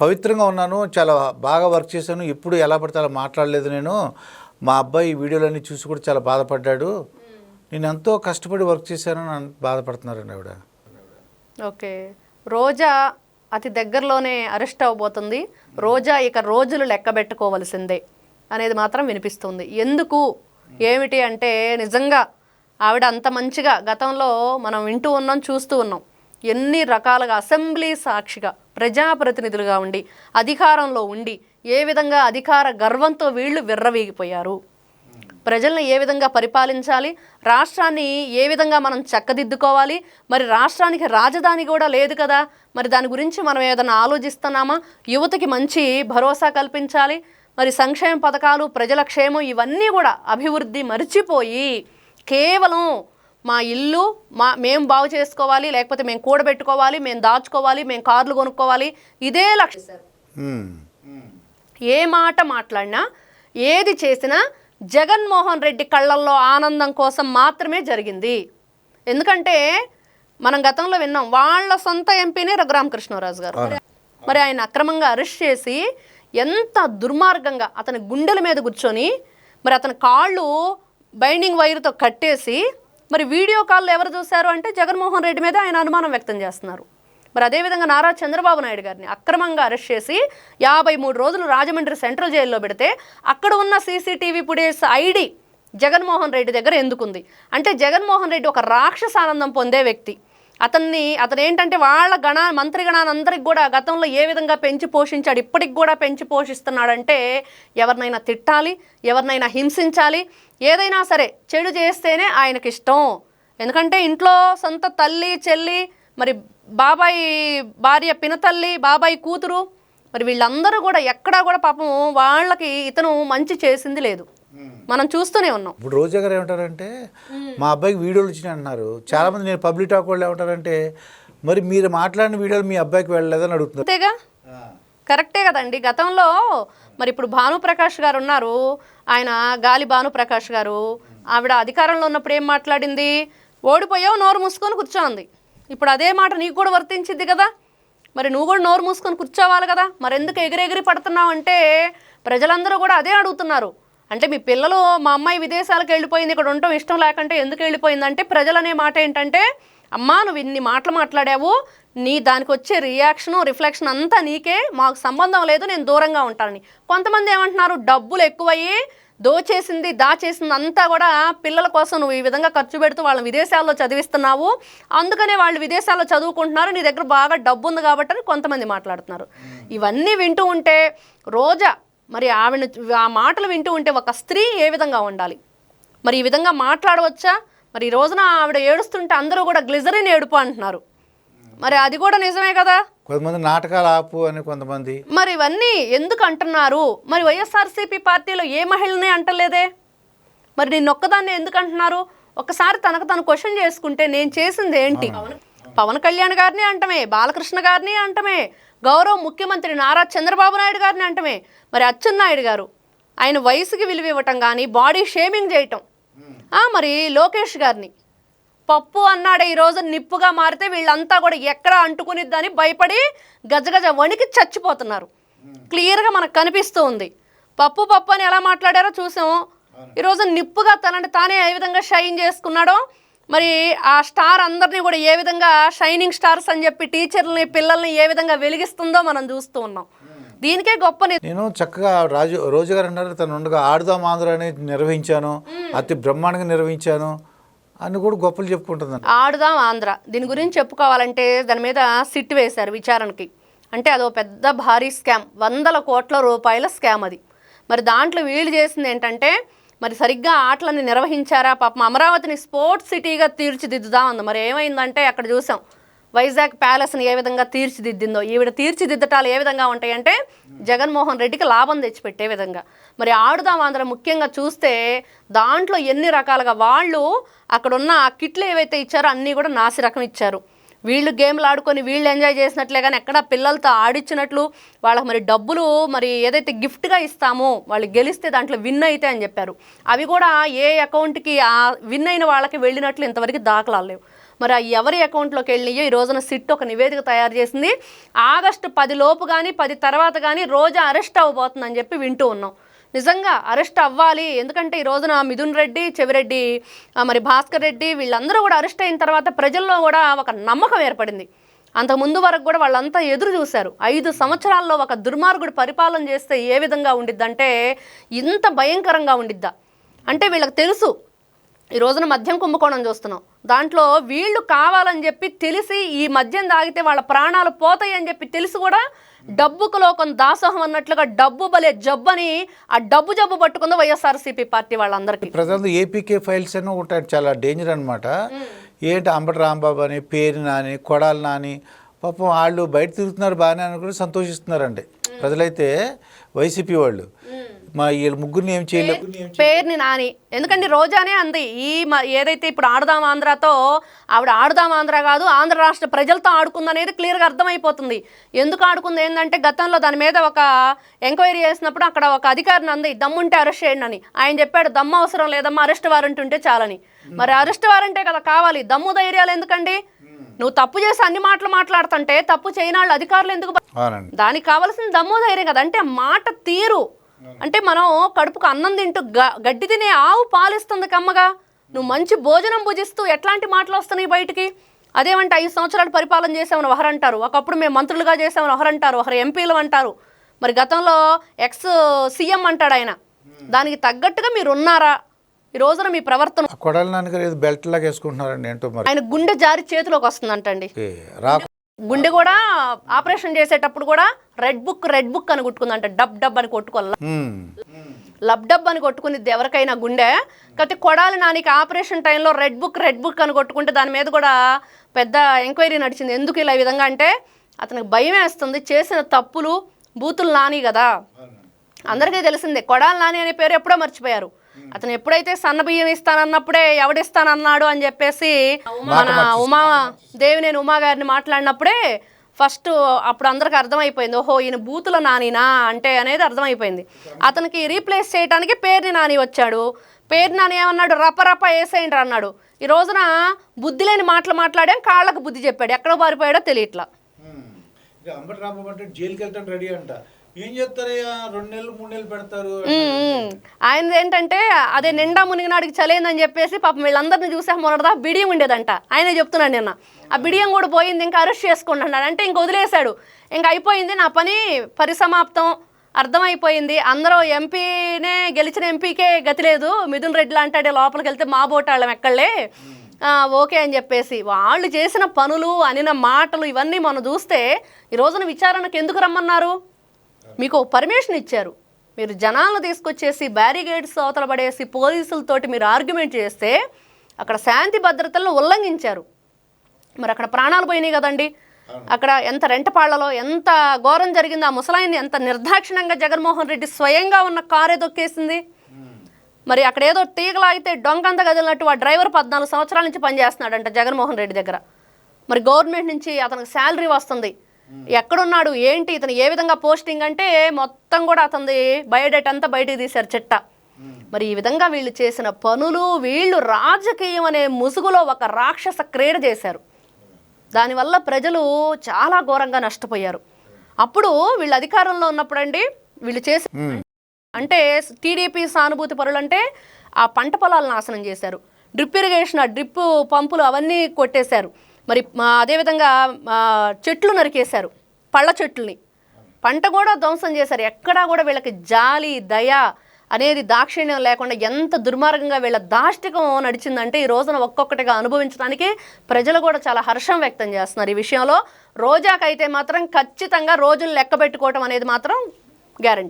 పవిత్రంగా ఉన్నాను చాలా బాగా వర్క్ చేశాను ఎప్పుడు ఎలా పడితే అలా మాట్లాడలేదు నేను. మా అబ్బాయి ఈ వీడియోలన్నీ చూసి కూడా చాలా బాధపడ్డాడు. నేను ఎంతో కష్టపడి వర్క్ చేశాను బాధపడుతున్నారండి ఆవిడ. ఓకే. రోజా అతి దగ్గరలోనే అరెస్ట్ అవ్వబోతుంది రోజా ఇక రోజులు లెక్క పెట్టుకోవలసిందే అనేది మాత్రం వినిపిస్తుంది. ఎందుకు? ఏమిటి అంటే నిజంగా ఆవిడ అంత మంచిగా గతంలో మనం వింటూ ఉన్నాం చూస్తూ ఉన్నాం. ఎన్ని రకాలుగా అసెంబ్లీ సాక్షిగా ప్రజాప్రతినిధులుగా ఉండి అధికారంలో ఉండి ఏ విధంగా అధికార గర్వంతో వీళ్ళు విర్రవీగిపోయారు? ప్రజల్ని ఏ విధంగా పరిపాలించాలి? రాష్ట్రాన్ని ఏ విధంగా మనం చక్కదిద్దుకోవాలి? మరి రాష్ట్రానికి రాజధాని కూడా లేదు కదా. మరి దాని గురించి మనం ఏదైనా ఆలోచిస్తున్నామా? యువతకి మంచి భరోసా కల్పించాలి. మరి సంక్షేమ పథకాలు ప్రజల క్షేమం ఇవన్నీ కూడా అభివృద్ధి మర్చిపోయి కేవలం మా ఇల్లు మా మేము బాగు చేసుకోవాలి లేకపోతే మేము కూడబెట్టుకోవాలి మేము దాచుకోవాలి మేము కార్లు కొనుక్కోవాలి. ఇదే లక్ష్యం. ఉమ్. ఏ మాట మాట్లాడినా ఏది చేసినా జగన్మోహన్ రెడ్డి కళ్ళల్లో ఆనందం కోసం మాత్రమే జరిగింది. ఎందుకంటే మనం గతంలో విన్నాం వాళ్ళ సొంత ఎంపీనే రఘురామకృష్ణరాజు గారు. మరి ఆయన అక్రమంగా అరెస్ట్ చేసి ఎంత దుర్మార్గంగా అతని గుండెల మీద కూర్చొని మరి అతని కాళ్ళు బైండింగ్ వైర్తో కట్టేసి మరి వీడియో కాల్లో ఎవరు చూశారు అంటే జగన్మోహన్ రెడ్డి మీద ఆయన అనుమానం వ్యక్తం చేస్తున్నారు. మరి అదేవిధంగా నారా చంద్రబాబు నాయుడు గారిని అక్రమంగా అరెస్ట్ చేసి యాభై మూడు రోజులు రాజమండ్రి సెంట్రల్ జైల్లో పెడితే అక్కడ ఉన్న CCTV footage ID Jaganmohan Reddy దగ్గర ఎందుకుంది? అంటే జగన్మోహన్ రెడ్డి ఒక రాక్షస ఆనందం పొందే వ్యక్తి. అతన్ని అతను ఏంటంటే వాళ్ళ గణ మంత్రి గణానందరికి కూడా గతంలో ఏ విధంగా పెంచి పోషించాడు ఇప్పటికి కూడా పెంచి పోషిస్తున్నాడంటే ఎవరినైనా తిట్టాలి ఎవరినైనా హింసించాలి ఏదైనా సరే చెడు చేస్తేనే ఆయనకి ఇష్టం ఎందుకంటే ఇంట్లో సొంత తల్లి చెల్లి మరి బాబాయి భార్య పినతల్లి బాబాయ్ కూతురు మరి వీళ్ళందరూ కూడా ఎక్కడా కూడా పాపం వాళ్ళకి ఇతను మంచి చేసింది లేదు. మనం చూస్తూనే ఉన్నాం. ఇప్పుడు రోజా గారు ఏమంటారంటే మా అబ్బాయికి వీడియోలు వచ్చినాయి అంటున్నారు చాలామంది నేను పబ్లిక్ టాక్ వాళ్ళు ఏమంటారంటే మరి మీరు మాట్లాడిన వీడియోలు మీ అబ్బాయికి వెళ్ళలేదని అడుగుతున్నారు. అంతేగా? కరెక్టే కదండి. గతంలో మరి ఇప్పుడు భానుప్రకాష్ గారు ఉన్నారు. ఆయన గాలి భానుప్రకాష్ గారు. ఆవిడ అధికారంలో ఉన్నప్పుడు ఏం మాట్లాడింది? ఓడిపోయావు నోరు మూసుకొని కూర్చోంది. ఇప్పుడు అదే మాట నీకు కూడా వర్తించింది కదా? మరి నువ్వు కూడా నోరు మూసుకొని కూర్చోవాలి కదా? మరి ఎందుకు ఎగిరెగిరి పడుతున్నావు అంటే ప్రజలందరూ కూడా అదే అడుగుతున్నారు. అంటే మీ పిల్లలు మా అమ్మాయి విదేశాలకు వెళ్ళిపోయింది ఇక్కడ ఉండటం ఇష్టం లేకంటే ఎందుకు వెళ్ళిపోయిందంటే ప్రజలు అనే మాట ఏంటంటే అమ్మా నువ్వు ఇన్ని మాటలు మాట్లాడావు నీ దానికి వచ్చే రియాక్షన్ రిఫ్లెక్షన్ అంతా నీకే మాకు సంబంధం లేదు నేను దూరంగా ఉంటానని. కొంతమంది ఏమంటున్నారు డబ్బులు ఎక్కువయ్యి దోచేసింది దాచేసింది అంతా కూడా పిల్లల కోసం నువ్వు ఈ విధంగా ఖర్చు పెడుతూ వాళ్ళని విదేశాల్లో చదివిస్తున్నావు. అందుకనే వాళ్ళు విదేశాల్లో చదువుకుంటున్నారు నీ దగ్గర బాగా డబ్బు ఉంది కాబట్టి అని కొంతమంది మాట్లాడుతున్నారు. ఇవన్నీ వింటూ ఉంటే రోజా మరి ఆవిడ ఆ మాటలు వింటూ ఉంటే ఒక స్త్రీ ఏ విధంగా ఉండాలి? మరి ఈ విధంగా మాట్లాడవచ్చా? మరి ఈ రోజున ఆవిడ ఏడుస్తుంటే అందరూ కూడా గ్లిజరిన్ ఏడుపు అంటున్నారు. మరి అది కూడా నిజమే కదా? కొంతమంది నాటకాలు ఆపు అని కొంతమంది. మరి ఇవన్నీ ఎందుకు అంటున్నారు? మరి వైఎస్ఆర్సీపీ పార్టీలో ఏ మహిళని అంటలేదే? మరి నిన్న ఒక్కదాన్ని ఎందుకు అంటున్నారు? ఒకసారి తనకు తను క్వశ్చన్ చేసుకుంటే నేను చేసింది ఏంటి? పవన్ కళ్యాణ్ గారిని అంటమే బాలకృష్ణ గారిని అంటమే గౌరవ ముఖ్యమంత్రి నారా చంద్రబాబు నాయుడు గారిని అంటమే. మరి అచ్చెన్నాయుడు గారు ఆయన వయసుకి విలువ ఇవ్వటం కానీ బాడీ షేమింగ్ చేయటం. మరి లోకేష్ గారిని. పప్పు అన్నాడే ఈరోజు నిప్పుగా మారితే వీళ్ళంతా కూడా ఎక్కడ అంటుకునిద్దని భయపడి గజగజ వణికి చచ్చిపోతున్నారు. క్లియర్గా మనకు కనిపిస్తూ ఉంది. పప్పు పప్పు అని ఎలా మాట్లాడారో చూసాము ఈరోజు నిప్పుగా తనని తానే ఏ విధంగా షైన్ చేసుకున్నాడో మరి ఆ స్టార్ అందరినీ కూడా ఏ విధంగా షైనింగ్ స్టార్స్ అని చెప్పి టీచర్లని పిల్లల్ని ఏ విధంగా వెలిగిస్తుందో మనం చూస్తూ ఉన్నాం. దీనికే గొప్ప నేను చక్కగా రాజు రోజు గారు అన్నారు తను ఉండగా ఆడుదాం ఆంధ్ర అనేది నిర్వహించాను అతి బ్రహ్మాండంగా నిర్వహించాను అని కూడా గొప్పలు చెప్పుకుంటుందండి ఆడుదాం ఆంధ్ర. దీని గురించి చెప్పుకోవాలంటే దాని మీద సిట్ వేశారు విచారణకి. అంటే అదో పెద్ద భారీ స్కామ్. వందల కోట్ల రూపాయల స్కామ్ అది. మరి దాంట్లో వీళ్ళు చేసింది ఏంటంటే మరి సరిగ్గా ఆటలను నిర్వహించారా? పాపం అమరావతిని స్పోర్ట్స్ సిటీగా తీర్చిదిద్దుదాం అంది. మరి ఏమైందంటే అక్కడ చూసాం వైజాగ్ ప్యాలెస్ని ఏ విధంగా తీర్చిదిద్దిందో. ఈవిడ తీర్చిదిద్దటాలు ఏ విధంగా ఉంటాయంటే జగన్మోహన్ రెడ్డికి లాభం తెచ్చిపెట్టే విధంగా. మరి ఆడుదాం ఆంధ్ర ముఖ్యంగా చూస్తే దాంట్లో ఎన్ని రకాలుగా వాళ్ళు అక్కడ ఉన్న ఆ కిట్లు ఏవైతే ఇచ్చారో అన్నీ కూడా నాసి రకం ఇచ్చారు. వీళ్ళు గేమ్లు ఆడుకొని వీళ్ళు ఎంజాయ్ చేసినట్లే కానీ ఎక్కడ పిల్లలతో ఆడిచ్చినట్లు వాళ్ళకి మరి డబ్బులు మరి ఏదైతే గిఫ్ట్గా ఇస్తామో వాళ్ళు గెలిస్తే దాంట్లో విన్ అయితే అని చెప్పారు. అవి కూడా ఏ అకౌంట్కి ఆ విన్ అయిన వాళ్ళకి వెళ్ళినట్లు ఇంతవరకు దాఖలాలు లేవు. మరి ఆ ఎవరి అకౌంట్లోకి వెళ్ళినాయో ఈ రోజున సిట్ ఒక నివేదిక తయారు చేసింది. ఆగస్టు పది లోపు కానీ పది తర్వాత కానీ రోజా అరెస్ట్ అవ్వబోతుందని చెప్పి వింటూ ఉన్నాం. నిజంగా అరెస్ట్ అవ్వాలి. ఎందుకంటే ఈ రోజున మిథున్ రెడ్డి చెవిరెడ్డి మరి భాస్కర్ రెడ్డి వీళ్ళందరూ కూడా అరెస్ట్ అయిన తర్వాత ప్రజల్లో కూడా ఒక నమ్మకం ఏర్పడింది. అంత ముందు వరకు కూడా వాళ్ళంతా ఎదురు చూశారు. ఐదు సంవత్సరాల్లో ఒక దుర్మార్గుడు పరిపాలన చేస్తే ఏ విధంగా ఉండిద్దంటే ఇంత భయంకరంగా ఉండిద్దా. అంటే వీళ్ళకి తెలుసు ఈ రోజున మద్యం కుంభకోణం చూస్తున్నాం. దాంట్లో వీళ్ళు కావాలని చెప్పి తెలిసి ఈ మద్యం తాగితే వాళ్ళ ప్రాణాలు పోతాయి అని చెప్పి తెలిసి కూడా డబ్బుకు లోకం దాసోహం అన్నట్లుగా డబ్బు బలే జబ్బని ఆ డబ్బు జబ్బు పట్టుకుందో వైఎస్ఆర్సీపీ పార్టీ వాళ్ళందరికీ. ప్రజెంట్ ఏపీకే ఫైల్స్ అని ఉంటాయి చాలా డేంజర్ అనమాట ఏంటి అంబటి రాంబాబు అని పేరు నాని కొడాలి నాని పాపం వాళ్ళు బయట తిరుగుతున్నారు బాగానే అనుకుని సంతోషిస్తున్నారండి. ప్రజలైతే వైసీపీ వాళ్ళు. మా వీళ్ళ ముగ్గురిని ఏం చేయలేదు పేరుని నాని. ఎందుకంటే రోజానే అంది ఈ ఏదైతే ఇప్పుడు ఆడదాం ఆంధ్రాతో ఆవిడ ఆడదాం ఆంధ్ర కాదు ఆంధ్ర రాష్ట్ర ప్రజలతో ఆడుకుంది అనేది క్లియర్గా అర్థమైపోతుంది. ఎందుకు ఆడుకుంది? ఏంటంటే గతంలో దాని మీద ఒక ఎంక్వైరీ చేసినప్పుడు అక్కడ ఒక అధికారిని అంది దమ్ముంటే అరెస్ట్ చేయండి అని. ఆయన చెప్పాడు దమ్ము అవసరం లేదమ్మా అరెస్ట్ వారెంట్ ఉంటే చాలని. మరి అరెస్ట్ వారెంటే కదా కావాలి. దమ్ము ధైర్యాలు ఎందుకండి? నువ్వు తప్పు చేసి అన్ని మాటలు మాట్లాడుతుంటే తప్పు చేయని వాళ్ళు అధికారులు ఎందుకు దానికి కావాల్సిన దమ్ము ధైర్యం కదా. అంటే మాట తీరు. అంటే మనం కడుపుకు అన్నం తింటూ గడ్డి తినే ఆవు పాలిస్తుంది కమ్మగా. నువ్వు మంచి భోజనం భుజిస్తూ ఎట్లాంటి మాటలు వస్తున్నాయి బయటికి? అదేమంటే ఐదు సంవత్సరాలు పరిపాలన చేసామని ఒకరంటారు ఒకప్పుడు మేము మంత్రులుగా చేసామని ఒకరంటారు ఒకరు ఎంపీలు అంటారు. మరి గతంలో ఎక్స్ సీఎం అంటాడు ఆయన. దానికి తగ్గట్టుగా మీరు ఉన్నారా ఈ రోజున మీ ప్రవర్తన కొడాలి నాన్నగారు బెల్ట్ లాగా వేసుకుంటున్నారండి ఏంటో మరి. ఆయన గుండె జారి చేతిలోకి వస్తుందంటండి. గుండె కూడా ఆపరేషన్ చేసేటప్పుడు కూడా రెడ్ బుక్ రెడ్ బుక్ అని కొట్టుకుందంట. డబ్ డబ్ అని కొట్టుకోవాల. లబ్ డబ్ అని కొట్టుకునిద్ది ఎవరికైనా గుండె. కాకపోతే కొడాలి నానికి ఆపరేషన్ టైంలో రెడ్ బుక్ రెడ్ బుక్ అని కొట్టుకుంటే దాని మీద కూడా పెద్ద ఎంక్వైరీ నడిచింది. ఎందుకు ఇలా ఈ విధంగా అంటే అతనికి భయం వేస్తుంది. చేసిన తప్పులు బూతులు నాని కదా. అందరికీ తెలిసిందే. కొడాలి నాని అనే పేరు ఎప్పుడో మర్చిపోయారు. అతను ఎప్పుడైతే సన్న బియ్యం ఇస్తానన్నప్పుడే ఎవడిస్తానన్నాడు అని చెప్పేసి మన ఉమా దేవినేని ఉమా గారిని మాట్లాడినప్పుడే ఫస్ట్ అప్పుడు అందరికి అర్థమైపోయింది. ఓహో ఈయన బూతుల నానినా అంటే అనేది అర్థమైపోయింది. అతనికి రీప్లేస్ చేయడానికి పేరుని నాని వచ్చాడు. పేరు నాని ఏమన్నాడు? రప రప వేసేయండి అన్నాడు. ఈ రోజున బుద్ధి లేని మాటలు మాట్లాడాం కాళ్ళకు బుద్ధి చెప్పాడు. ఎక్కడ పారిపోయాడో తెలియట్లా. జైలుకి వెళ్ళటం రెడీ అంట. ఏం చేస్తారయ్యా రెండు నెలలు మూడు నెలలు పెడతారు ఏంటంటే అదే నిండా మునిగినాడికి చలేందని చెప్పేసి పాపం వీళ్ళందరినీ చూసే మొన్నటిదా బిడియం ఉండేదంట. ఆయనే చెప్తున్నాడు నిన్న. ఆ బిడియం కూడా పోయింది ఇంకా అరెస్ట్ చేసుకుంటున్నాడు అంటే ఇంక వదిలేశాడు. ఇంకా అయిపోయింది నా పని పరిసమాప్తం. అర్థమైపోయింది. అందరూ ఎంపీనే గెలిచిన ఎంపీకే గతి లేదు. మిథున్ రెడ్డి లాంటి లోపలికి వెళ్తే మా బోటాళ్ళం ఎక్కడలే ఓకే అని చెప్పేసి. వాళ్ళు చేసిన పనులు అనిన మాటలు ఇవన్నీ మనం చూస్తే ఈ రోజున విచారణకు ఎందుకు రమ్మన్నారు? మీకు పర్మిషన్ ఇచ్చారు. మీరు జనాలను తీసుకొచ్చేసి బ్యారిగేడ్స్ అవతల పడేసి పోలీసులతోటి మీరు ఆర్గ్యుమెంట్ చేస్తే అక్కడ శాంతి భద్రతలను ఉల్లంఘించారు. మరి అక్కడ ప్రాణాలు పోయినాయి కదండి. అక్కడ ఎంత రెంటపాళ్ళలో ఎంత ఘోరం జరిగింది ఆ ముసలాయిని ఎంత నిర్దాక్షిణంగా జగన్మోహన్ రెడ్డి స్వయంగా ఉన్న కారే దొక్కేసింది మరి అక్కడ ఏదో తీగలాగితే డొంకంత కదిలినట్టు ఆ డ్రైవర్ పద్నాలుగు సంవత్సరాల నుంచి పనిచేస్తున్నాడంట జగన్మోహన్ రెడ్డి దగ్గర. మరి గవర్నమెంట్ నుంచి అతనికి శాలరీ వస్తుంది. ఎక్కడున్నాడు ఏంటి ఇతను ఏ విధంగా పోస్టింగ్ అంటే మొత్తం కూడా అతనిది బయోడేటా అంతా బయటికి తీశారు చిట్ట. మరి ఈ విధంగా వీళ్ళు చేసిన పనులు వీళ్ళు రాజకీయం అనే ముసుగులో ఒక రాక్షస క్రీడ చేశారు. దానివల్ల ప్రజలు చాలా ఘోరంగా నష్టపోయారు. అప్పుడు వీళ్ళు అధికారంలో ఉన్నప్పుడండి వీళ్ళు చేసి అంటే టీడీపీ సానుభూతి పరులు అంటే ఆ పంట పొలాలు నాశనం చేశారు. డ్రిప్ ఇరిగేషన్ ఆ డ్రిప్ పంపులు అవన్నీ కొట్టేశారు. మరి అదేవిధంగా చెట్లు నరికేశారు. పళ్ళ చెట్లని. పంట కూడా ధ్వంసం చేశారు. ఎక్కడా కూడా వీళ్ళకి జాలి దయ అనేది దాక్షిణ్యం లేకుండా ఎంత దుర్మార్గంగా వీళ్ళ దాష్టికం నడిచిందంటే ఈ రోజున ఒక్కొక్కటిగా అనుభవించడానికి ప్రజలు కూడా చాలా హర్షం వ్యక్తం చేస్తున్నారు ఈ విషయంలో. రోజాకైతే మాత్రం ఖచ్చితంగా రోజులు లెక్క పెట్టుకోవటం అనేది మాత్రం గ్యారంటీ.